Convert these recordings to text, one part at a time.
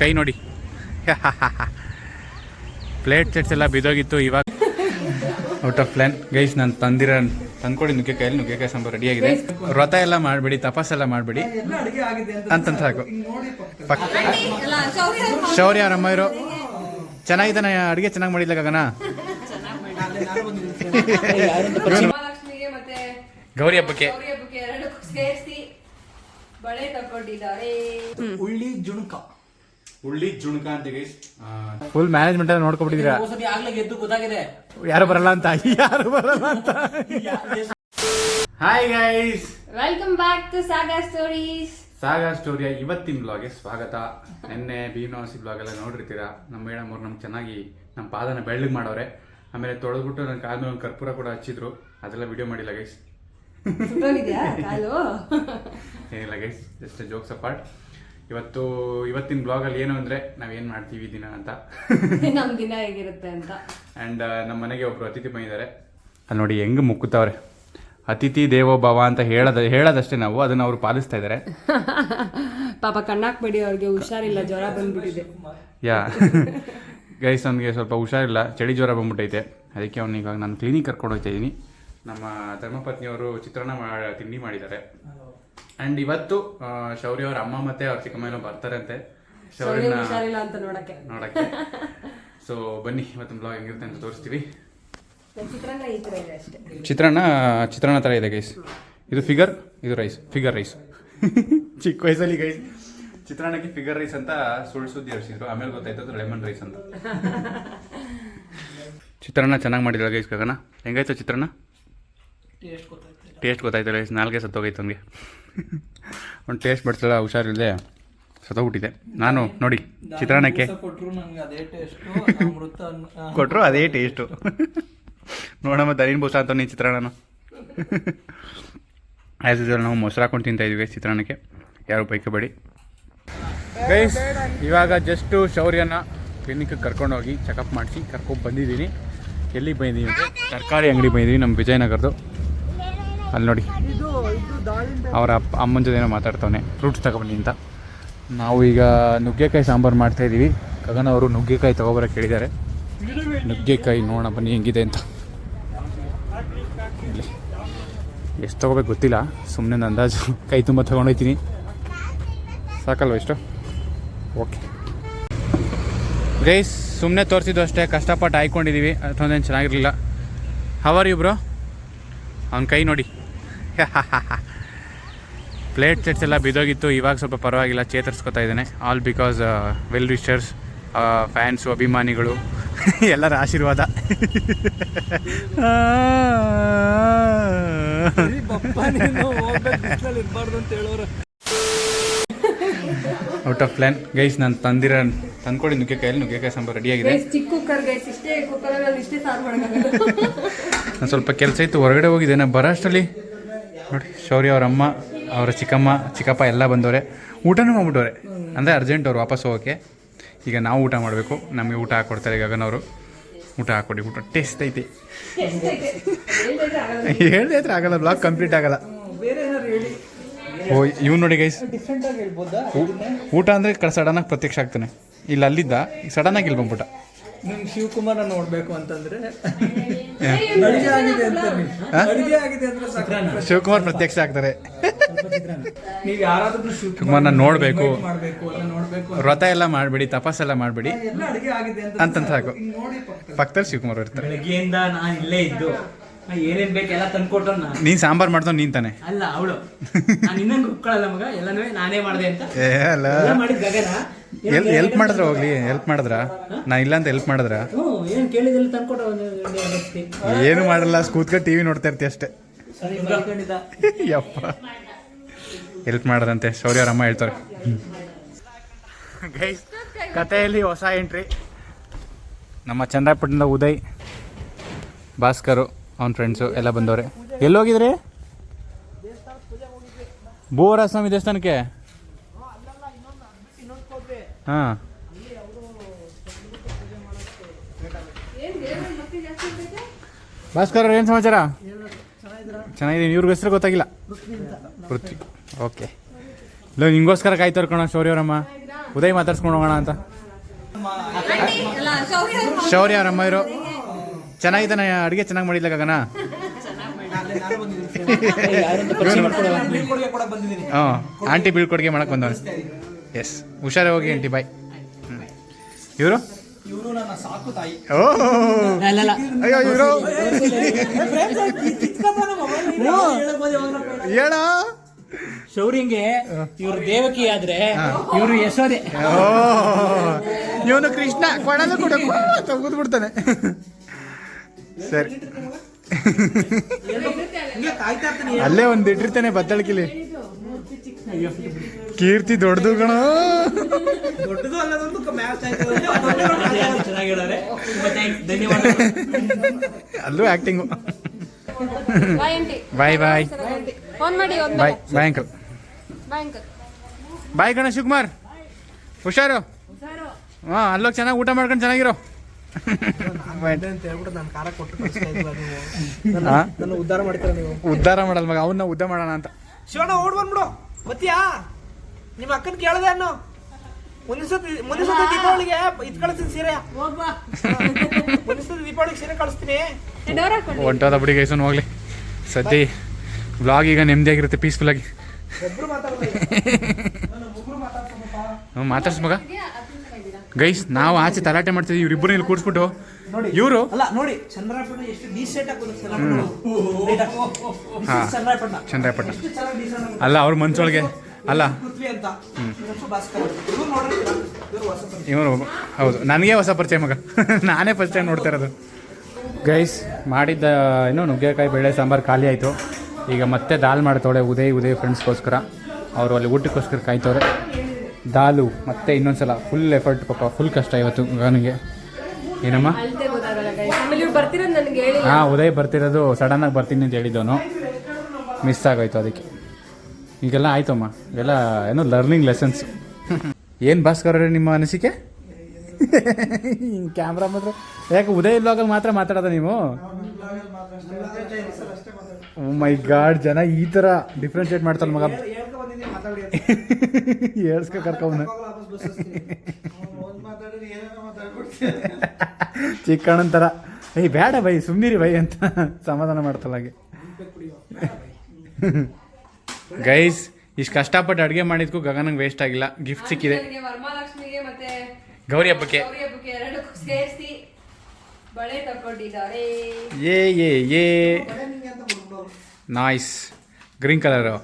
ಕೈ ನೋಡಿ. Plate sets ಎಲ್ಲ ಬಿದ್ದೋಗಿತ್ತು ಇವಾಗ. ಔಟ್ ಆಫ್ ಪ್ಲಾನ್ ಗೈಸ್ ನಾನು ತಂದಿರೋ ತಂದ್ಕೊಡಿ ನುಗ್ಗೆಕಾಯಲ್ಲಿ ನುಗ್ಗೆಕಾಯಿ ಸಾಂಬಾರು ರೆಡಿ ಆಗಿದೆ. ವ್ರತ ಎಲ್ಲ ಮಾಡಬೇಡಿ ತಪಾಸೆಲ್ಲ ಮಾಡಬೇಡಿ ಎಲ್ಲ ಅಡಿಗೆ ಆಗಿದೆ ಅಂತ ಅಂತಂತ ಸಾಕು. ಪಕ್ಕ ಶೌರ್ಯ ಇರೋ. ಚೆನ್ನಾಗಿದ್ದಾನೆ ಅಡುಗೆ ಚೆನ್ನಾಗಿ ಮಾಡಿಲ್ಲ ಗಗನ? ಗೌರಿ ಹಬ್ಬಕ್ಕೆ. ಹುಳ್ಳಿ ಜುಣುಕ. ಉಳ್ಳಿ ಜುಣ್ಕ ಅಂತ ಗೈಸ್ ಫುಲ್ ಮ್ಯಾನೇಜ್ಮೆಂಟ್ ಎಲ್ಲ ನೋಡ್ಕೊಬಿಟ್ಟಿದ್ದೀರಾ? ಆಗ್ಲೇ ಗೆದ್ದು ಗೊತ್ತಾಗಿದೆ. ಯಾರು ಬರಲ್ಲ ಅಂತ? ಯಾರು ಬರಲ್ಲ ಅಂತ? Hi guys welcome back to saga stories saga ಸ್ಟೋರಿಯ ಇವತ್ತಿನ ಬ್ಲಾಗ್ಗೆ ಸ್ವಾಗತ. ನಿನ್ನೆ ಬೀನವಾಸಿ ಬ್ಲಾಗ್ ಎಲ್ಲ ನೋಡಿರ್ತೀರಾ? ನಮ್ಮ ಮೇಡಮ್ ಅವ್ರು ನಮ್ಗೆ ಚೆನ್ನಾಗಿ ನಮ್ಮ ಪಾದನ ಬೆಳ್ಳಗೆ ಮಾಡವ್ರೆ. ಆಮೇಲೆ ತೊಳೆದ್ಬಿಟ್ಟು ನನ್ನ ಕಾಲ ಮೇಲೆ ಒಂದು ಕರ್ಪೂರ ಕೂಡ ಹಚ್ಚಿದ್ರು. ಅದೆಲ್ಲ ವಿಡಿಯೋ ಮಾಡಿಲ್ಲ ಗೈಸ್ ಸುಟ್ಟೋಗಿದ್ಯಾ ಕಾಲು? ಏನಿಲ್ಲ ಗೈಸ್ ಜಸ್ಟ್ ಜೋಕ್ಸ್ ಅಪಾರ್ಟ್ ಇವತ್ತು ಇವತ್ತಿನ ಬ್ಲಾಗಲ್ಲಿ ಏನು ಅಂದರೆ ನಾವೇನು ಮಾಡ್ತೀವಿ ದಿನ ಅಂತ. ನಮ್ ದಿನ ಹೇಗಿರುತ್ತೆ ಅಂತ. ಆ್ಯಂಡ್ ನಮ್ಮ ಮನೆಗೆ ಒಬ್ರು ಅತಿಥಿ ಬಂದಿದ್ದಾರೆ. ಅಲ್ಲಿ ನೋಡಿ ಹೆಂಗ್ ಮುಕ್ಕುತ್ತವ್ರೆ. ಅತಿಥಿ ದೇವೋ ಭವ ಅಂತ ಹೇಳದ ಹೇಳೋದಷ್ಟೇ ನಾವು ಅದನ್ನು ಅವರು ಪಾಲಿಸ್ತಾ ಇದ್ದಾರೆ ಪಾಪ ಕಣ್ಣಾಕ್ಬೇಡಿ ಅವ್ರಿಗೆ ಹುಷಾರಿಲ್ಲ ಜ್ವರ ಬಂದ್ಬಿಟ್ಟಿದೆ. ಯಾ ಗೈಸ್ ಅವನಿಗೆ ಸ್ವಲ್ಪ ಹುಷಾರಿಲ್ಲ ಚಳಿ ಜ್ವರ ಬಂದ್ಬಿಟ್ಟೈತೆ. ಅದಕ್ಕೆ ಅವ್ನಿಗೆ ನಾನು ಕ್ಲಿನಿಕ್ ಕರ್ಕೊಂಡು ಹೋಗ್ತಾ ಇದ್ದೀನಿ ನಮ್ಮ ಧರ್ಮಪತ್ನಿಯವರು ಚಿತ್ರಾನ್ನ ತಿಂಡಿ ಮಾಡಿದ್ದಾರೆ. ಆ್ಯಂಡ್ ಇವತ್ತು ಶೌರ್ಯ ಅವ್ರ ಅಮ್ಮ ಮತ್ತೆ ಅವ್ರ ಚಿಕ್ಕಮ್ಮನೋ ಬರ್ತಾರಂತೆ. ಶೌರ್ಯನ ಹುಷಾರಿಲ್ಲ ಅಂತ ನೋಡಕ್ಕೆ. ನೋಡಕ್ಕೆ. ಸೊ ಬನ್ನಿ ಇವತ್ತಿನ ಬ್ಲಾಗ್ ಹೆಂಗಿರುತ್ತೆ ಅಂತ ತೋರಿಸ್ತೀವಿ. ಚಿತ್ರಾನ್ನ ಈ ತರ ಇದೆ ಅಷ್ಟೇ. ಚಿತ್ರಾನ್ನ ಚಿತ್ರಾನ್ನ ಥರ ಇದೆ ಗೈಸ್ ಇದು ಫಿಗರ್ ಇದು ರೈಸ್ ಫಿಗರ್ ರೈಸ್ ಚಿಕ್ಕ ವಯಸ್ಸಲ್ಲಿ ಗೈಸ್ ಚಿತ್ರಾನ್ನಕ್ಕೆ ಫಿಗರ್ ರೈಸ್ ಅಂತ ಸುಳ್ಳು ಸುದ್ದಿ ಹರಿಸಿದ್ರು ಆಮೇಲೆ ಗೊತ್ತಾಯ್ತು ಅದು ಲೆಮನ್ ರೈಸ್ ಅಂತ. ಚಿತ್ರಾನ್ನ ಚೆನ್ನಾಗಿ ಮಾಡಿದ್ರು ಗೈಸ್ ಗಗನ? ಹೆಂಗಾಯ್ತು ಚಿತ್ರಾನ್ನ? ಟೇಸ್ಟ್ ಗೊತ್ತಾಯ್ತು. ಟೇಸ್ಟ್ ಗೊತ್ತಾಯ್ತು ನಾಲ್ಕೇ ನಾಲ್ಗೆ ಸತ್ತೋಗೈತೆ ನನಗೆ. ಒಂದು ಟೇಸ್ಟ್ ಬಡ್ಸಲ್ಲ ಹುಷಾರಿಲ್ಲದೆ ಸತ್ತೋಗ್ಬಿಟ್ಟಿದೆ. ನಾನು ನೋಡಿ ಚಿತ್ರಾನ್ನಕ್ಕೆ. ಕೊಟ್ಟರು ಅದೇ ಟೇಸ್ಟು ನೋಡಮ್ಮ ದನಿನ್ ಬೂಸ ಅಂತ ನೀನು ಚಿತ್ರಾನ್ನ ಆ್ಯಸ್ ಯೂಸಲ್ ನಾವು ಮೊಸರು ಹಾಕೊಂಡು ತಿಂತಾ ಇದೀವಿ ಚಿತ್ರಾನ್ನಕ್ಕೆ. ಯಾರು ಬೈಕಬೇಡಿ ಗೈಸ್ ಇವಾಗ ಜಸ್ಟು ಶೌರ್ಯನ ಕ್ಲಿನಿಕ್ಗೆ ಕರ್ಕೊಂಡೋಗಿ ಚೆಕಪ್ ಮಾಡಿಸಿ ಕರ್ಕೊಂಡು ಬಂದಿದ್ದೀನಿ. ಎಲ್ಲಿಗೆ ಬಂದಿದ್ದೀವಿ ಅಂದರೆ ತರಕಾರಿ ಅಂಗಡಿ ಬಂದಿದ್ದೀವಿ ನಮ್ಮ ವಿಜಯನಗರದ್ದು ಅಲ್ಲಿ ನೋಡಿ. ಅವರ ಅಪ್ಪ ಅಮ್ಮನ ಜೊತೆ ಏನೋ ಮಾತಾಡ್ತಾವನೆ. ಫ್ರೂಟ್ಸ್ ತಗೊಬನ್ನಿ ಅಂತ. ನಾವು ಈಗ ನುಗ್ಗೆಕಾಯಿ ಸಾಂಬಾರು ಮಾಡ್ತಾ ಇದ್ದೀವಿ ಗಗನ ಅವರು ನುಗ್ಗೆಕಾಯಿ ತಗೋಬರಕ್ಕೆ ಹೇಳಿದ್ದಾರೆ. ನುಗ್ಗೆಕಾಯಿ ನೋಡೋಣ ಬನ್ನಿ ಹೆಂಗಿದೆ ಅಂತ. ಎಷ್ಟು ತೊಗೋಬೇಕು ಗೊತ್ತಿಲ್ಲ. ಸುಮ್ಮನೆ ಅಂದಾಜು. ಕೈ ತುಂಬ ತೊಗೊಂಡೋಯ್ತೀನಿ ಸಾಕಲ್ವ ಎಷ್ಟು ಓಕೆ ಗೈಸ್ ಸುಮ್ಮನೆ ತೋರಿಸಿದ್ದು ಅಷ್ಟೇ. ಕಷ್ಟಪಟ್ಟು ಆಯ್ಕೊಂಡಿದ್ದೀವಿ ಅಷ್ಟೊಂದೇನು ಚೆನ್ನಾಗಿರಲಿಲ್ಲ. ಹವರ್ ಇಬ್ರು ಅವ್ನ ಕೈ ನೋಡಿ. ಪ್ಲೇಟ್ ಸೆಟ್ಸ್ ಎಲ್ಲ ಬಿದ್ದೋಗಿತ್ತು. ಇವಾಗ ಸ್ವಲ್ಪ ಪರವಾಗಿಲ್ಲ, ಚೇತರಿಸ್ಕೊತಾ ಇದ್ದಾನೆ. All because well wishers fans ಅಭಿಮಾನಿಗಳು, ಎಲ್ಲರ ಆಶೀರ್ವಾದ. ಔಟ್ ಆಫ್ ಪ್ಲಾನ್ ಗೈಸ್ ನಾನು ತಂದಿರೋ, ತಂದ್ಕೊಡಿ ನುಗ್ಗೆಕಾಯಲ್ಲಿ. ನುಗ್ಗೆಕಾಯಿ ಸಾಂಬಾರು ರೆಡಿಯಾಗಿದೆ ಚಿಕ್ಕ ಕುಕ್ಕರ್ ಗೈಸ್ ಇಷ್ಟೇ ಕುಕ್ಕರಲ್ಲಿ ಇಷ್ಟೇ ಸಾರು ಮಾಡೋಕ್ಕಾಗಲ್ಲ ನಾನು ಸ್ವಲ್ಪ ಕೆಲಸ ಇತ್ತು, ಹೊರಗಡೆ ಹೋಗಿದ್ದೆ. ನಾನು ಬರೋ ಅಷ್ಟರಲ್ಲಿ. ನೋಡಿ, ಶೌರ್ಯ ಅವ್ರ ಅಮ್ಮ, ಅವರ ಚಿಕ್ಕಮ್ಮ, ಚಿಕ್ಕಪ್ಪ ಎಲ್ಲ ಬಂದವ್ರೆ. ಊಟನೂ ಮಾಡ್ಬಿಟ್ಟವ್ರೆ. ಅಂದರೆ ಅರ್ಜೆಂಟ್ ಅವ್ರು ವಾಪಸ್ ಹೋಗೋಕ್ಕೆ. ಈಗ ನಾವು ಊಟ ಮಾಡಬೇಕು. ನಮಗೆ ಊಟ ಹಾಕ್ಕೊಡ್ತಾರೆ ಗಗನವರು ಊಟ ಹಾಕ್ಕೊಡಿ ಊಟ ಟೇಸ್ಟ್ ಐತಿ. ಹೇಳಿದ್ರೆ ಹತ್ರ ಆಗಲ್ಲ ಬ್ಲಾಗ್ ಕಂಪ್ಲೀಟ್ ಆಗಲ್ಲ. ಓ ಇವ್ ನೋಡಿ ಗೈಸ್ ಊಟ ಅಂದರೆ ಸಡನ್ನಾಗಿ ಪ್ರತ್ಯಕ್ಷ ಆಗ್ತಾನೆ. ಇಲ್ಲಿ, ಅಲ್ಲಿದ್ದ. ಸಡನ್ನಾಗಿ ಇಲ್ಲಿ ಬಂದ್ಬಿಟ್ಟ. ನಿಮ್ಗೆ ಶಿವಕುಮಾರ ನೋಡ್ಬೇಕು ಅಂತಂದ್ರೆ ಅಡಿಗೆ ಆಗಿದೆ ಅಂತ ಅಡಿಗೆ ಆಗಿದೆ ಅಂದ್ರೆ ಸಾಕು ಶಿವಕುಮಾರ್ ಪ್ರತ್ಯಕ್ಷ ಆಗ್ತಾರೆ ನೀವ್ ಯಾರಾದ್ರೂ ಶಿವಕುಮಾರ್ನ ನೋಡ್ಬೇಕು. ವ್ರತ ಎಲ್ಲ ಮಾಡಬೇಡಿ ತಪಾಸೆಲ್ಲ ಮಾಡಬೇಡಿ ಅಂತಂತ ಸಾಕು ಪಕ್ಕದಲ್ಲಿ ಶಿವಕುಮಾರ್ ಇರ್ತಾರೆ ಬೆಳಗ್ಗೆಯಿಂದ ನಾನು ಇಲ್ಲೇ ಇದ್ದು ಏನೇನ್ ಬೇಕು ಎಲ್ಲ ತಂದ್ಕೊಟ್ಟು ನಾನು. ನೀನು ಸಾಂಬಾರು ಮಾಡ್ದವ್ ನೀನ್ ತಾನೆ. ಅಲ್ಲ ಅವಳು. ನಾನು ಇನ್ನಂಗ್ ಒಪ್ಕೊಳ್ಳಲ್ಲ ಮಗ ಎಲ್ಲನೂ ನಾನೇ ಮಾಡಿದೆ ಅಂತ. ಏ ಅಲ್ಲ. ಎಲ್ಲ ಮಾಡಿದ್ ಗಗನ. ಎಲ್ ಹೆಲ್ಪ್ ಮಾಡಿದ್ರ ಹೋಗ್ಲಿ? ಹೆಲ್ಪ್ ಮಾಡಿದ್ರ? ನಾ ಇಲ್ಲ ಅಂತ ಹೆಲ್ಪ್ ಮಾಡಿದ್ರ? ಹ್ಞೂ ಏನ್ ಕೇಳಿದೆಲ್ಲ ತಂದ್ಕೊಟ್ಟು ಏನು ಮಾಡಲ್ಲ ಕೂತ್ಕೊಂಡು ಟಿವಿ ನೋಡ್ತಾ ಇರ್ತಿ ಅಷ್ಟೇ. ಯಪ್ಪ. ಹೆಲ್ಪ್ ಮಾಡದಂತೆ ಶೌರ್ಯ ಅವ್ರ ಅಮ್ಮ ಹೇಳ್ತಾರೆ. ಗೈಸ್ ಕಥೆಯಲ್ಲಿ ಹೊಸ ಎಂಟ್ರಿ ನಮ್ಮ ಚಂದ್ರಪಟ್ಟಣದ ಉದಯ್ ಭಾಸ್ಕರು. ಅವನ ಫ್ರೆಂಡ್ಸು ಎಲ್ಲ ಬಂದವ್ರೆ ಎಲ್ಲೋಗಿದ್ರಿ ಭೂವರ ಸ್ವಾಮಿ ದೇವಸ್ಥಾನಕ್ಕೆ ಹಾಂ ಭಾಸ್ಕರ್ ಏನು ಸಮಾಚಾರ ಚೆನ್ನಾಗಿದೆ ಇವ್ರಿಗೆ ಹೆಸರು ಗೊತ್ತಾಗಿಲ್ಲ ಪೃಥ್ವಿ ಓಕೆ ಇಲ್ಲ ನಿಂಗೋಸ್ಕರ ತರ್ಕೋಣ ಕಣ ಶೌರ್ಯವರಮ್ಮ ಉದಯ್ ಮಾತಾಡ್ಸ್ಕೊಂಡು ಹೋಗೋಣ ಅಂತ ಶೌರ್ಯ ಅವರಮ್ಮ ಇರು ಚೆನ್ನಾಗಿದ್ದಾನೆ ಅಡುಗೆ ಚೆನ್ನಾಗಿ ಮಾಡಿಲ್ಲ ಗಗನ? ಹಾಂ ಆಂಟಿ ಬೀಳ್ಕೊಡುಗೆ ಮಾಡಕ್ಕೆ ಬಂದ ಎಸ್ ಹುಷಾರ ಹೋಗಿ ಆಂಟಿ ಬಾಯ್ ಇವರು? ಇವರು ನನ್ನ ಸಾಕು ತಾಯಿ. ಓ! ಅಯ್ಯೋ ಇವರು? ಹೇಳ? ಶೌರ್ಯಂಗೆ ಇವ್ರು ದೇವಕಿ ಆದ್ರೆ ಇವ್ರು ಯಶೋದೆ ಓ! ಇವನು ಕೃಷ್ಣ ಕೊಡಲು ಕೂಡ ತೆಗೆದು ಬಿಡ್ತಾನೆ. ಸರಿ. ಅಲ್ಲೇ ಒಂದು ಇಟ್ಟಿರ್ತಾನೆ ಬತ್ತಳಕಿಲಿ ಕೀರ್ತಿ ದೊಡ್ಡದು ಕಣ. ಅಲ್ಲೂ ಆ್ಯಕ್ಟಿಂಗು ಬಾಯ್ ಬಾಯ್ ಬಾಯ್ ಫೋನ್ ಮಾಡಿ ಹೋದ್ಮೇಲೆ ಬಾಯ್ ಬಾಯ್ ಅಂಕಲ್ ಬಾಯ್ ಕಣ ಬಾಯ್ ಗಣ ಶಿವಕುಮಾರ್. ಹುಷಾರು. ಹಾಂ ಅಲ್ಲೋಗಿ ಚೆನ್ನಾಗಿ ಊಟ ಮಾಡ್ಕೊಂಡು ಚೆನ್ನಾಗಿರೋ. ಅಂತ ಹೇಳ್ಬಿಟ್ಟು ನಾನು ಕಾರ ಕೊಟ್ಟು ಕಳಿಸ್ತಾ ಇದ್ವಲ್ಲ ನೀವು. ನನ್ನ- ಹಾ? ನನ್ನ ಉದ್ಧಾರ ಮಾಡ್ತೀರ ನೀವು? ಉದ್ಧಾರ ಮಾಡಲ್ ಮಗ ಅವನ್ನ ಉದ್ದ ಮಾಡೋಣ ಅಂತ. ಶಿವಣ್ಣ ಓಡ್ ಬಂದ್ಬಿಡು. ಗೊತ್ತಿಯಾ ನಿಮ್ಮ ಅಕ್ಕನ ಕೇಳದೆ ಅನ್ನೋ ಮುಂದಿನ ಸತಿ ಮುಂದಿನ ಸತಿ ದೀಪಾವಳಿಗೆ ಇದ್ ಕಳಿಸ್ತೀನಿ ಸೀರೆ. ಮುಂದಿನ ಸತಿ ದೀಪಾವಳಿಗೆ ಸೀರೆ ಕಳಿಸ್ತೀನಿ. ಹೊಂಟೋದ ಬಿಡಿ ಗೈಸನ್ ಹೋಗ್ಲಿ. ಸದ್ಯ ಬ್ಲಾಗ್ ಈಗ ನೆಮ್ಮದಿಯಾಗಿರುತ್ತೆ ಆಗಿರುತ್ತೆ ಒಬ್ರು ಆಗಿ ಮಾತಾಡ್ಸ್ ಮಗ. ಗೈಸ್ ನಾವು ಆಚೆ ತಲಾಟೆ ಮಾಡ್ತಿದ್ವಿ ಇವ್ರಿಬ್ಬರು ಇಲ್ಲಿ ಕೂಡ್ಸ್ಬಿಟ್ಟು ಇವರು? ಅಲ್ಲ ನೋಡಿ ಎಷ್ಟು ಡೀಸೆಂಟ್ ಚಂದ್ರಪಟ್ಟ ಎಷ್ಟು ಅಲ್ಲ ಅವ್ರ ಮನ್ಸೊಳಗೆ ಅಲ್ಲ. ಇವರು ಹೌದು. ನನಗೆ ಹೊಸ ಪರಿಚಯ ಮಗ. ನಾನೇ ಫಸ್ಟ್ ಟೈಮ್ ನೋಡ್ತಾ ಇರೋದು. ಗೈಸ್ ಮಾಡಿದ್ದ ಏನು ನುಗ್ಗೆಕಾಯಿ ಬೇಳೆ ಸಾಂಬಾರು ಖಾಲಿ ಆಯಿತು. ಈಗ ಮತ್ತೆ ದಾಲ್ ಮಾಡ್ತವಳೆ ಉದಯ್ ಉದಯ್ ಫ್ರೆಂಡ್ಸ್ಗೋಸ್ಕರ ಅವರು ಅಲ್ಲಿ ಊಟಕ್ಕೋಸ್ಕರ ಕಾಯ್ತವ್ರೆ. ದಾಲು, ಮತ್ತೆ ಇನ್ನೊಂದ್ಸಲ ಫುಲ್ ಎಫರ್ಟ್ ಪಾಪ ಫುಲ್ ಕಷ್ಟ ಇವತ್ತು ನನಗೆ ಏನಮ್ಮ? ಹಾ. ಆಮೇಲೆ ಬರ್ತಿರೋದು ನನಗೆ ಆಗಿ ಉದಯ್ ಬರ್ತೀನಿ ಅಂತ ಹೇಳಿದ್ದವನು. ಮಿಸ್ ಆಗೋಯ್ತು ಅದಕ್ಕೆ. ಈಗೆಲ್ಲ ಆಯ್ತಮ್ಮ. ಇವೆಲ್ಲ ಏನೋ ಲರ್ನಿಂಗ್ ಲೆಸನ್ಸ್ ಏನು ಭಾಸ್ಕರ್ ನಿಮ್ಮ ಅನಿಸಿಕೆ? ಕ್ಯಾಮ್ರಾ ಮಾತ್ರ. ಯಾಕೆ ಉದಯ್ ಬ್ಲಾಗಲ್ಲಿ ಮಾತ್ರ ಮಾತಾಡೋದ ನೀವು? ಮೈ ಗಾಡ್ ಜನ ಈ ಥರ ಡಿಫ್ರೆನ್ಷಿಯೇಟ್ ಮಾಡ್ತಾರೆ ಮಗ ಹೇಳ್ಕೊ ಬಂದಿದ್ದೀನಿ ಮಾತಾಡಿ ಅಂತ. ಹೇಳ್ಸ್ಕೊ ಮಾತಾಡ್ಬಿಡ್ತೀನಿ. ಚಿಕ್ಕಣ್ಣನ ಥರ ಏಯ್ ಬೇಡ ಬೈ ಸುಮ್ಮನಿರಿ ಬೈ ಅಂತ ಸಮಾಧಾನ ಮಾಡ್ತಲ್ಲ ಹಾಗೆ. ಗೈಸ್ ಇಷ್ಟು ಕಷ್ಟಪಟ್ಟು ಅಡುಗೆ ಮಾಡಿದ್ಕು ಗಗನಂಗೆ ವೇಸ್ಟ್ ಆಗಿಲ್ಲ. ಗಿಫ್ಟ್ ಸಿಕ್ಕಿದೆ. ಗೌರಿ ಹಬ್ಬಕ್ಕೆ. ಏ ಏ ಏ. ನಾಯ್ಸ್ ಗ್ರೀನ್ ಕಲರು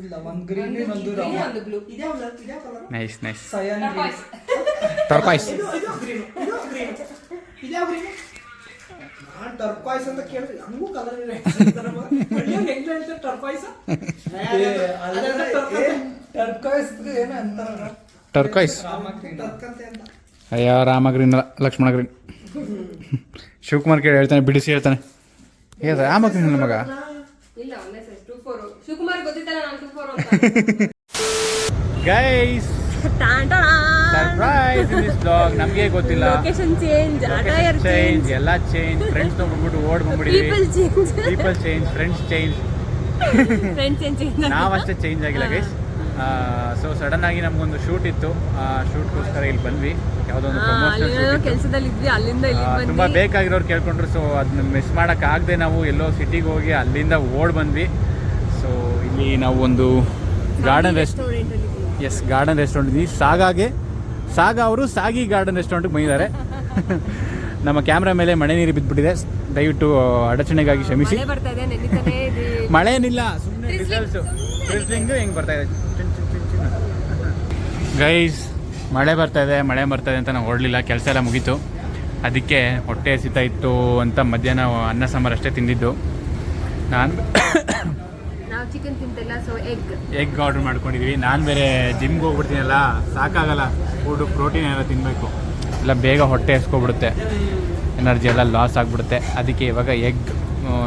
ಇಲ್ಲ ಒಂದು ಗ್ರೀನ್ ಒಂದು ಒಂದು blue colour nice nice cyan turquoise ಇದು ಇದು ಗ್ರೀನ್ ಇದು ಗ್ರೀನ್ ಗ್ರೀನ್ ನಾನ್ ಟರ್ಕಾಯ್ಸ್ ಅಂತ ಕೇಳಿದ್ರೆ ಕಲರ್ ಹೆಂಗ್ ಹೇಳ್ತಾರೆ ಟರ್ಕಾಯ್ಸ್ ಟರ್ಕಾಯ್ಸ್ ಏನು ಅಂತಾರ ಟರ್ಕಾಯ್ಸ್ ಟರ್ಕಂತೆ ಅಂತ ಅಯ್ಯ ರಾಮ ಗ್ರೀನ್ ಲಕ್ಷ್ಮಣ ಗ್ರೀನ್. ಶಿವಕುಮಾರ್ ಕೇಳಿ ಹೇಳ್ತಾನೆ ಬಿಡಿಸಿ ಹೇಳ್ತಾನೆ. ಏ ರಾಮ ಗ್ರೀನ್ ಮಗ? ಇಲ್ಲ guys surprise in this blog ನಮಗೆ ಗೊತ್ತಿಲ್ಲ. ಲೊಕೇಶನ್ ಚೇಂಜ್ ಅಟೈರ್ ಚೇಂಜ್ ಎಲ್ಲ ಚೇಂಜ್ ಫ್ರೆಂಡ್ಸ್ ಬಂದ್ಬಿಟ್ಟು ಓಡ್ ಬಂದ್ಬಿಟ್ಟಿದ್ವಿ. People change people change friends change friends change ನಾವು ಅಷ್ಟೇ ಚೇಂಜ್ ಆಗಿಲ್ಲ ಗೈಸ್ ಸೊ ಸಡನ್ ಆಗಿ ನಮಗೊಂದು ಶೂಟ್ ಇತ್ತು. ಆ ಶೂಟ್ಗೋಸ್ಕರ ಇಲ್ಲಿ ಬಂದ್ವಿ. ಯಾವುದೋ ಒಂದು ಪ್ರಮೋಷನ್ ಕೆಲಸದಲ್ಲಿ ಇದ್ವಿ ಅಲ್ಲಿಂದ ಇಲ್ಲಿ ತುಂಬಾ ಬೇಕಾಗಿರೋರು ಕೇಳ್ಕೊಂಡ್ರು ಸೊ ಅದನ್ನ ಮಿಸ್ ಮಾಡಕ್ ಆಗದೆ ನಾವು ಎಲ್ಲೋ ಸಿಟಿಗೆ ಹೋಗಿ ಅಲ್ಲಿಂದ ಓಡ್ ಬಂದ್ವಿ. ಇಲ್ಲಿ ನಾವು ಒಂದು garden restaurant yes garden restaurant ಇದ್ದೀವಿ ಸಾಗಾಗೆ ಸಾಗ ಅವರು ಸಾಗಿ ಗಾರ್ಡನ್ ರೆಸ್ಟೋರೆಂಟ್ಗೆ ಬಂದಿದ್ದಾರೆ. ನಮ್ಮ ಕ್ಯಾಮ್ರಾ ಮೇಲೆ ಮಳೆ ನೀರು ಬಿದ್ದುಬಿಟ್ಟಿದೆ ದಯವಿಟ್ಟು ಅಡಚಣೆಗಾಗಿ ಕ್ಷಮಿಸಿ. ಮಳೆ ಏನಿಲ್ಲ ಸುಮ್ಮನೆ ರಿಸಲ್ಟ್ಸು ಹೆಂಗೆ ಬರ್ತಾ ಇದೆ? ಗೈಸ್ ಮಳೆ ಬರ್ತಾ ಇದೆ ಮಳೆ ಬರ್ತಾ ಇದೆ ಅಂತ ನಾವು ಹೊರಡಲಿಲ್ಲ. ಕೆಲಸ ಎಲ್ಲ ಮುಗೀತು. ಅದಕ್ಕೆ ಹೊಟ್ಟೆ ಹಸಿತಾ ಇತ್ತು ಅಂತ ಮಧ್ಯಾಹ್ನ ಅನ್ನ ಸಾಂಬಾರು ಅಷ್ಟೇ ತಿಂದಿದ್ದು. ನಾನು ಚಿಕನ್ ತಿಂತಿಲ್ಲ ಸೊ ಎಗ್ ಎಗ್ ಆರ್ಡರ್ ಮಾಡ್ಕೊಂಡಿದ್ವಿ. ನಾನು ಬೇರೆ ಜಿಮ್ಗೆ ಹೋಗ್ಬಿಡ್ತೀನಲ್ಲ ಸಾಕಾಗಲ್ಲ. ಫುಡ್ ಪ್ರೋಟೀನ್ ಎಲ್ಲ ತಿನ್ನಬೇಕು ಇಲ್ಲ ಬೇಗ ಹೊಟ್ಟೆ ಎಸ್ಕೊಬಿಡುತ್ತೆ. ಎನರ್ಜಿ ಎಲ್ಲ ಲಾಸ್ ಆಗಿಬಿಡುತ್ತೆ. ಅದಕ್ಕೆ ಇವಾಗ ಎಗ್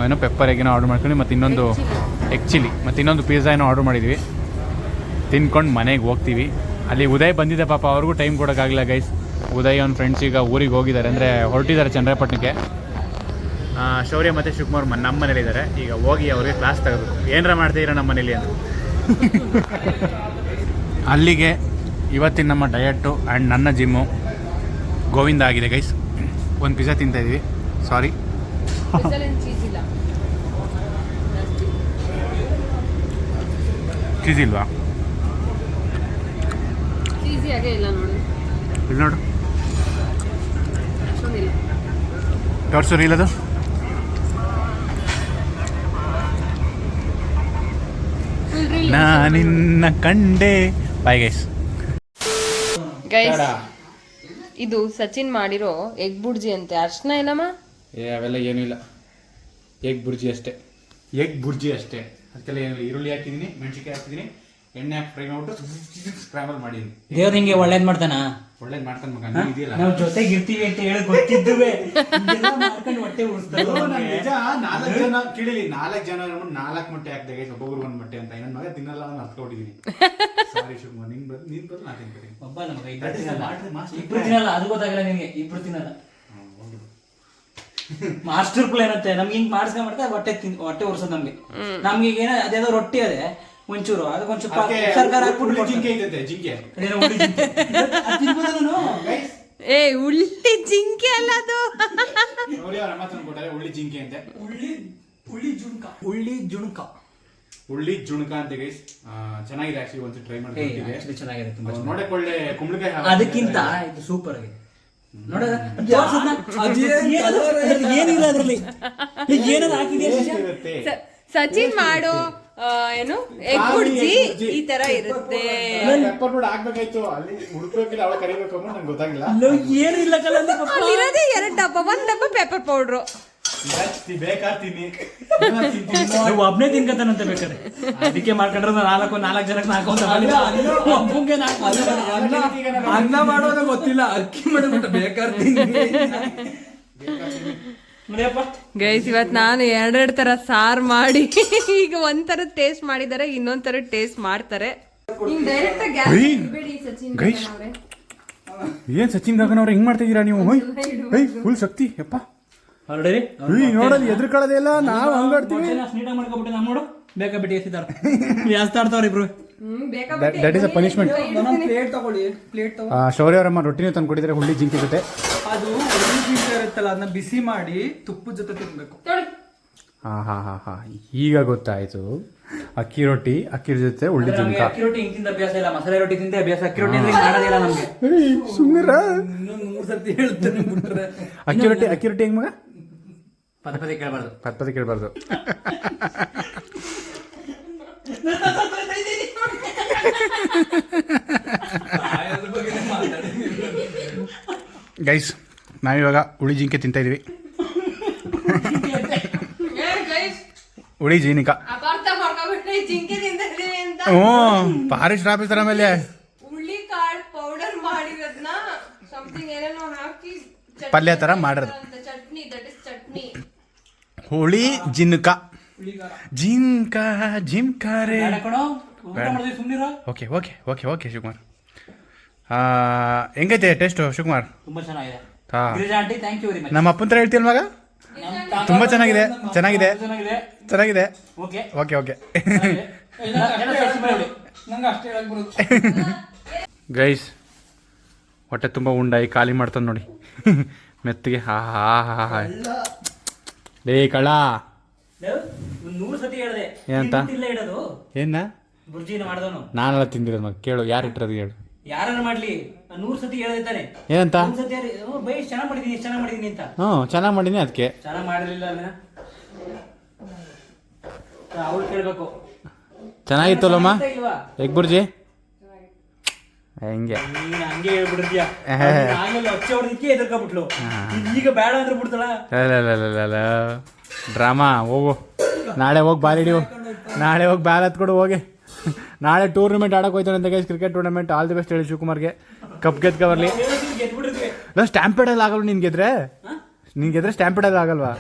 ಏನೋ ಪೆಪ್ಪರ್ ಏನೋ ಆರ್ಡರ್ ಮಾಡ್ಕೊಂಡು ಮತ್ತು ಇನ್ನೊಂದು ಎಗ್ ಚಿಲ್ಲಿ ಮತ್ತು ಇನ್ನೊಂದು ಪಿಜ್ಜಾ ಏನೋ ಆರ್ಡರ್ ಮಾಡಿದ್ವಿ. ತಿನ್ಕೊಂಡು ಮನೆಗೆ ಹೋಗ್ತೀವಿ. ಅಲ್ಲಿ ಉದಯ್ ಬಂದಿದೆ ಪಾಪ ಅವ್ರಿಗೂ ಟೈಮ್ ಕೊಡೋಕ್ಕಾಗಲ್ಲ ಗೈಸ್ ಉದಯ್ ಅವ್ನ ಫ್ರೆಂಡ್ಸ್ ಈಗ ಊರಿಗೆ ಹೋಗಿದ್ದಾರೆ. ಅಂದರೆ ಹೊರಟಿದ್ದಾರೆ ಚಂದ್ರಪಟ್ಟಣಕ್ಕೆ ಶೌರ್ಯ ಮತ್ತು ಶಿವಕುಮಾರ್ ನಮ್ಮ ಮನೇಲಿದ್ದಾರೆ ಈಗ ಹೋಗಿ ಅವ್ರಿಗೆ ಕ್ಲಾಸ್ ತೆಗೆದು ಏನರ ಮಾಡ್ತಿದ್ದೀರಾ ನಮ್ಮ ಮನೇಲಿ ಅಂತ. ಅಲ್ಲಿಗೆ ಇವತ್ತಿನ ನಮ್ಮ ಡಯಟು ಆ್ಯಂಡ್ ನನ್ನ ಜಿಮ್ಮು ಗೋವಿಂದ ಆಗಿದೆ ಗೈಸ್ ಒಂದು ಪಿಜ್ಜಾ ತಿಂತಾಯಿದ್ವಿ ಸಾರಿ ಸ್ಪೆಷಲ್ ಚೀಸ್ ಇಲ್ವಾ? ಇಲ್ಲ ನೋಡಿ. ಇಲ್ಲಿ ತೋರಿಸು ರೀಲದು ಫುಲ್ ರೀಲ್ ನಾನಿನ್ನ ಕಂಡೆ. ಬಾಯ್ ಗೈಸ್ ಗೈಸ್ ಇದು ಸಚಿನ್ ಮಾಡಿರೋ ಎಗ್ ಬುಡ್ಜಿ ಅಂತೆ. ಅರ್ಶನ ಏನಮ್ಮ? ಏ ಅವೆಲ್ಲ ಏನೂ ಇಲ್ಲ. ಎಗ್ ಬುರ್ಜಿ ಅಷ್ಟೇ. ಎಗ್ ಬುರ್ಜಿ ಅಷ್ಟೇ. ಅದಕ್ಕೆಲ್ಲ ಏನಿಲ್ಲ ಈರುಳ್ಳಿ ಹಾಕಿದ್ದೀನಿ ಮೆಣಸಿನ್ಕಾಯಿ ಹಾಕಿದ್ದೀನಿ. ಎಣ್ಣೆ ಹಾಕಿ ಫ್ರೈ ಮಾಡ್ಬಿಟ್ಟು ಸ್ಕ್ರಾಬಲ್ ಮಾಡಿದ್ದೀನಿ ದೇವ್ರ ಹಿಂಗೆ ಒಳ್ಳೇದ್ ಮಾಡ್ತಾನ? ಒಳ್ಳೇದ್ ಮಾಡ್ತಾನೆ ಮಗ ನೀನು ಇದೆಯಲ್ಲ. ನಾವ್ ಜೊತೆಗೆ ಇರ್ತೀವಿ ಅಂತ ಹೇಳಿ ಗೊತ್ತಿದ್ದುವೆ. ಹಿಂಗೆಲ್ಲ ಮಾಡ್ಕೊಂಡು ಹೊಟ್ಟೆ ಉರಿಸ್ತಾರೆ ನಿಜ ನಾಲ್ಕು ಜನ ಕೇಳಿಲಿ ನಾಲ್ಕು ಜನ ನಾಲ್ಕು ಮೊಟ್ಟೆ ಹಾಕ್ದಾಗ ಒಬ್ಬೊಬ್ರು ಒಂದ್ ಮೊಟ್ಟೆ ಅಂತ. ನನ್ನ ಮಗ ತಿನ್ನಲ್ಲ ನಾನು ಹತ್ಕೊಂಡಿದೀನಿ ಸಾರಿ ಶಿವಕುಮಾರ್ ನಿನ್ ಬದ್ ನೀನ್ ಬದ್ ನಾ ತಿನ್ಕೊತೀನಿ ಒಬ್ಬ ನಮಗ ಇಬ್ರು ತಿನ್ನಲ್ಲ. ಇಬ್ರು ತಿನ್ನಲ್ಲ ಅದು ಗೊತ್ತಾಗಲ್ಲ ನಿಮಗೆ ಇಬ್ರು ತಿನ್ನಲ್ಲ. ಮಾಸ್ಟರ್ ಪ್ಲೇನ್ ಅಂತೆ. ನಮ್ಗೆ ಹಿಂಗ್ ಮಾಡಿಸ್ಕೊಂಡ್ಬಿಡ್ತಾರೆ ಮಾಡ್ತಾ ಹೊಟ್ಟೆ ತಿನ್ ಹೊಟ್ಟೆ ಉರ್ಸೋದು ನಮ್ಗೆ. ನಮ್ಗೆ ಈಗ ಏನೋ ಅದೇನೋ ರೊಟ್ಟಿ ಅದೇ. ಒಂಚೂರು ಅದು ಪಾ- ಸರ್ಕಾರ ಹಾಕ್ಬಿಟ್ಟು ಜಿಂಕೆ ಕೊಡ್ತಾರೆ. ಐತೈತೆ ಜಿಂಕೆ. ಅದೇನೋ ಉಳ್ಳಿ ಜಿಂಕೆ. ಅದ್ ತಿನ್ಬೋದಾ ನಾನು? ಏ ಉಳ್ಳಿ ಜಿಂಕೆ ಅಲ್ಲ ಅದು. ನೋಡಿ ಅವ್ರ ಅಮ್ಮ ತಂದು ಕೊಟ್ಟಾರೆ ಉಳ್ಳಿ ಜಿಂಕೆ ಅಂತೆ. ಉಳ್ಳಿ ಉಳ್ಳಿ ಜುಣ್ಕ. ಉಳ್ಳಿ ಜುಣ್ಕ. ಉಳ್ಳಿ ಜುಣಕ ಅಂತ ಗೈಸ್ ಚೆನ್ನಾಗಿದೆ ಆಕ್ಚುಲಿ ಒಂದು ಟ್ರೈ ಮಾಡಿ ಚೆನ್ನಾಗಿದೆ ತುಂಬಾ. ನೋಡಕ್ ಒಳ್ಳೆ ಕುಂಬಳಕಾಯಿ ಅದಕ್ಕಿಂತ ಇದು ಸೂಪರ್ ಆಗಿದೆ. ನೋಡ ಏನಿಲ್ಲ ಅದ್ರಲ್ಲಿ. ಏನಾದ್ರು ಹಾಕಿದೆಯಾ ಸಚಿನ್ ಮಾಡೋ. ಏನು? ಎಗ್ ಬುಡ್ಜಿ ಈ ತರ ಇರುತ್ತೆ. ಪೆಪ್ಪರ್ ಕೂಡ ಹಾಕ್ಬೇಕಾಯ್ತು. ಅಲ್ಲಿ ಹುಡುಕ್ಬೇಕಿಲ್ಲ ಅವಳ ಕರಿಬೇಕು ಅನ್ನೋ ನಂಗೆ ಗೊತ್ತಾಗಿಲ್ಲ. ಏನು ಇಲ್ಲ ಕಲ ಅಂದ್ರೆ ಪಾಪ. ಅಲ್ಲಿರೋದೇ ಎರಡು ಡಬ್ಬ ಒಂದ್ ಡಬ್ಬ ಪೇಪರ್ ಪೌಡ್ರು ಜಾಸ್ತಿ ಬೇಕಾರ್ತೀನಿ ನೀವು ಒಬ್ನೇ ತಿನ್ಕತಾನಂತ ಬೇಕಾದ್ರೆ. ಅದಕ್ಕೆ ಮಾಡ್ಕೊಂಡ್ರೆ ನಾಲ್ಕು ನಾಲ್ಕು ಜನಕ್ಕೆ ನಾಲ್ಕು ಅನ್ನ ಮಾಡೋದು ಗೊತ್ತಿಲ್ಲ ಅಕ್ಕಿ ಮಾಡಿಬಿಟ್ಟು ಬೇಕಾದ್ರೆ ಗೈಸ್ ಇವತ್ ನಾನು ಎರಡೆರಡು ತರ ಸಾರ್ ಮಾಡಿ ಈಗ ಒಂದ್ ತರ ಟೇಸ್ಟ್ ಮಾಡಿದ್ದಾರೆ ಇನ್ನೊಂದ್ ತರ ಟೇಸ್ಟ್ ಮಾಡ್ತಾರೆ ಗೈಸ್ ಏನ್ ಸಚಿನ್ ಗಗನ್ ಅವ್ರೆ ಹಿಂಗ್ ಮಾಡ್ತಾ ಇದೀರಾ ನೀವು? ಫುಲ್ ಶಕ್ತಿ ಯಪ್ಪ. ನೋಡಲ್ಲಿ ಎದ್ರುಕೊಳ್ಳೋದೇ ಇಲ್ಲ ನಾವು ಹಂಗಾಡ್ತೀವಿ ಬೇಕಾ ಬಿಟ್ಟು ಎಸಿದಾರ ಜಾಸ್ತಿ ಆಡ್ತಾವ್ರ ಇಬ್ರು. That is a punishment plate ತಗೊಳ್ಳಿ ಪ್ಲೇಟ್ ತಗೊಳ್ಳಿ ಶೌರ್ಯ ಅವರಮ್ಮ ರೊಟ್ಟಿನ ತಂದು ಕೊಟ್ಟಿದ್ದಾರೆ ಹುಳ್ಳಿ ಜಿಂಕೆ ಜೊತೆ. ಅದು ಹುಳ್ಳಿ ಜಿಂಕೆ ಇರುತ್ತಲ್ಲ ಅದನ್ನ ಬಿಸಿ ಮಾಡಿ ತುಪ್ಪದ ಜೊತೆ ತಿನ್ಬೇಕು. ಹಾ ಹಾ ಹಾ ಹಾ. ಈಗ ಗೊತ್ತಾಯ್ತು. ಅಕ್ಕಿ ರೊಟ್ಟಿ ಅಕ್ಕಿ ಜೊತೆ ಉಳ್ಳಿ ನಮ್ಗೆ ಜಿಂಕ. ಅಕ್ಕಿ ರೊಟ್ಟಿ ಹಿಂಗ್ ಅಭ್ಯಾಸ ಇಲ್ಲ ಮಸಾಲೆ ರೊಟ್ಟಿ ತಿಂದ ಅಭ್ಯಾಸ ಅಕ್ಕಿ ರೊಟ್ಟಿ ಅಂದ್ರೆ ಮಾಡೋದಿಲ್ಲ ನಮ್ಗೆ. ಸುಮ್ಮನೆ ಇನ್ನೊಂದು ಮೂರ್ ಸರ್ತಿ ಹೇಳ್ತೇನೆ ಬಿಟ್ರೆ. ಅಕ್ಕಿ ರೊಟ್ಟಿ ಅಕ್ಕಿ ರೊಟ್ಟಿ ಹೆಂಗ್ ಮಗ? ಪದ ಪದೇ ಕೇಳಬಾರ್ದು. ಪದ ಪದೇ ಕೇಳಬಾರ್ದು. ಗೈಸ್ ನಾವಿವಾಗ ಉಳಿ ಜಿಂಕೆ ತಿಂತಾ ಇದೀವಿ. ಉಳಿ ಜೀನಿಕ ಹ್ಞೂ ಫಾರೆಸ್ಟ್ ಆಫೀಸರ್ ಆಮೇಲೆ ಪಲ್ಯ ಥರ ಮಾಡಿರೋದು. ಅಂತ ಚಟ್ನಿ ದಟ್ ಇಸ್ ಚಟ್ನಿ. ಹುಳಿ ಜಿನ್ಕ ಜಿಂಕ ಮಾಡಿದ್ವಿ ಸುಮ್ನಿರೋ. Okay okay okay okay Shivakumar. ಆ, ಹೆಂಗೈತೆ ಟೇಸ್ಟು ಶಿವಕುಮಾರ್? ತುಂಬಾ ಚೆನ್ನಾಗಿದೆ. ಹಾ. Girija aunty thank you very much ನಮ್ಮ ಅಪ್ಪನ ಥರ ಹೇಳ್ತೀಯಲ್ಲ ಮಗ? ತುಂಬಾ ಚೆನ್ನಾಗಿದೆ ಚೆನ್ನಾಗಿದೆ. ಚೆನ್ನಾಗಿದೆ. ಚೆನ್ನಾಗಿದೆ. ಓಕೆ. ಓಕೆ ಗೈಸ್ ಹೊಟ್ಟೆ ತುಂಬ ಉಂಡಾಯಿ ಖಾಲಿ ಮಾಡ್ತಾನೆ ನೋಡಿ. ಮೆತ್ತಿಗೆ ಹಾ ಹಾ ಹಾ ಹಾ. ಡೇ ಒಂದ್ ನೂರು ಸತಿ ಹೇಳ್ದೆ. ಏನಂತ? ಇಲ್ಲ ಇಡೋದು ಏನ? ಬುರ್ಜಿನ ಮಾಡ್ದವನು. ನಾನೆಲ್ಲ ತಿಂದಿರೋದು ಮಗ. ಕೇಳು ಯಾರು ಇಟ್ಟಿರೋದು ಹೇಳು. ಯಾರನ್ನ ಮಾಡ್ಲಿ? ನೂರು ಸತಿ ಹೇಳ್ದೆ ತಾನೆ ಏನಂತ? ಒಂದ್ ಸತಿ ಯಾರು ಓ, ಬೈ ಚೆನ್ನಾಗ್ ಮಾಡಿದೀನಿ ಚೆನ್ನಾಗ್ ಮಾಡಿದೀನಿ ಅಂತ. ಹ್ಞೂ ಚೆನ್ನಾಗಿ ಮಾಡೀನಿ ಅದಕ್ಕೆ ಚೆನ್ನಾಗ್ ಮಾಡಿರ್ಲಿಲ್ಲ ಅದನ್ನ ಅವ್ಳು ಕೇಳ್ಬೇಕು. ಚೆನ್ನಾಗಿತ್ತಲ್ಲಮ್ಮ? ಚೆನ್ನಾಗಿತ್ತಾ ಇಲ್ವಾ? ಎಗ್ ಬುರ್ಜಿ? ಹೆಂಗೆ. ನೀನ್ ಹಂಗೆ ಹೇಳ್ಬಿಟ್ಟಿದ್ಯಾ ಏಹೇ. ಆಮೇಲೆ ಹಚ್ಚೆ ಹೊಡೆದಕ್ಕೆ ಎದುರ್ಕೊಬಿಟ್ಲು ಈಗ ಬೇಡ ಅಂದ್ರೆ ಬಿಡ್ತಾಳ? ಡ್ರಾಮಾ ಹೋಗು. ನಾಳೆ ಹೋಗಿ ಬಾಲ್ ಹಿಡಿಯು. ನಾಳೆ ಹೋಗಿ ಬಾಲ್ ಹತ್ಕೊಡು ಹೋಗಿ. ನಾಳೆ ಟೂರ್ನಮೆಂಟ್ ಆಡಕ್ಕೆ ಹೋಯ್ತಾನೆ ಅಂತ guys cricket tournament all the best ಹೇಳಿ ಶಿವಕುಮಾರ್ಗೆ. ಕಪ್ ಗೆದ್ಕ ಬರಲಿ. ಸ್ಟ್ಯಾಂಪೇಡಲ್ಲಿ ಆಗಲ್ಲ ನಿನ್ಗೆದ್ರೆ ನಿನ್ಗೆದ್ರೆ ನಿನ್ ಗೆದ್ರೆ? ಸ್ಟ್ಯಾಂಪೇಡಲ್ಲಿ ಆಗಲ್ವಾ?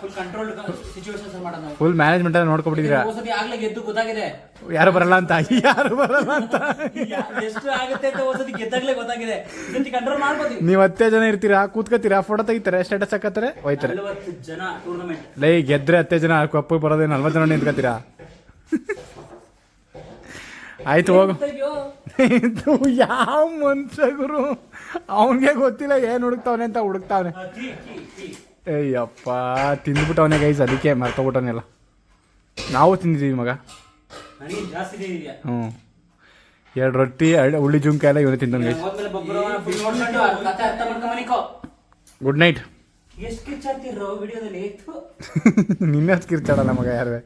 ಫುಲ್ ಕಂಟ್ರೋಲ್ ಸಿಚುವೇಶನ್ಸ್ ಮಾಡೋದು ಫುಲ್ ಮ್ಯಾನೇಜ್ಮೆಂಟ್ ಎಲ್ಲ ನೋಡ್ಕೊಬಿಟ್ಟಿದ್ದೀರಾ? ಹೋದ್ ಸತಿ ಆಗ್ಲೇ ಗೆದ್ದು ಗೊತ್ತಾಗಿದೆ. ಯಾರು ಬರಲ್ಲ ಅಂತ? ಯಾರು ಬರಲ್ಲ ಅಂತ? ಎಷ್ಟು ಆಗುತ್ತೆ ಅಂತ ಹೋದ್ ಸತಿ ಗೆದ್ದಾಗ್ಲೇ ಗೊತ್ತಾಗಿದೆ. ಇದಕ್ಕೆ ಕಂಟ್ರೋಲ್ ಮಾಡ್ಬೋದು ನೀವು ಹತ್ತೇ ಜನ ಇರ್ತೀರಾ? ಕೂತ್ಕೋತೀರಾ? ಫೋಟೋ ತೆಗಿತಾರೆ? ಸ್ಟೇಟಸ್ ಹಾಕತ್ತಾರೆ? ಹೋಯ್ತಾರೆ? ನಲವತ್ತು ಜನ ಟೂರ್ನಮೆಂಟ್ ಲೈ ಗೆದ್ರೆ ಹತ್ತೇ ಜನ ಕಪ್ಪು ಬರೋದೇ ನಲ್ವತ್ತು ಜನ ನಿಂತ್ಕೋತೀರಾ? ಆಯ್ತು ಹೋಗು. ಇದು ಯಾವ ಮನುಷ್ಯ ಗುರು? ಅವನಿಗೆ ಗೊತ್ತಿಲ್ಲ ಏನು ಹುಡುಕ್ತಾವನೆ ಅಂತ ಹುಡುಕ್ತಾವನೆ. ಏಯಪ್ಪ ತಿಂದ್ಬಿಟ್ಟವನೇ ಗೈಸ್ ಅದಕ್ಕೆ ಮರ್ತೋಗ್ಬಿಟ್ಟವನೆಲ್ಲ. ನಾವು ತಿಂದಿದ್ದೀವಿ ಮಗ. ಹ್ಞೂ ಎರಡು ರೊಟ್ಟಿ ಎರಡು ಉಳ್ಳಿ ಜುಂಕ ಎಲ್ಲ ಇವನೇ ತಿಂದ ಗೈಸ್ ಗುಡ್ ನೈಟ್ ನಿನ್ನೆ ಕಿರ್ಚಾಡಲ್ಲ ಮಗ ಯಾರು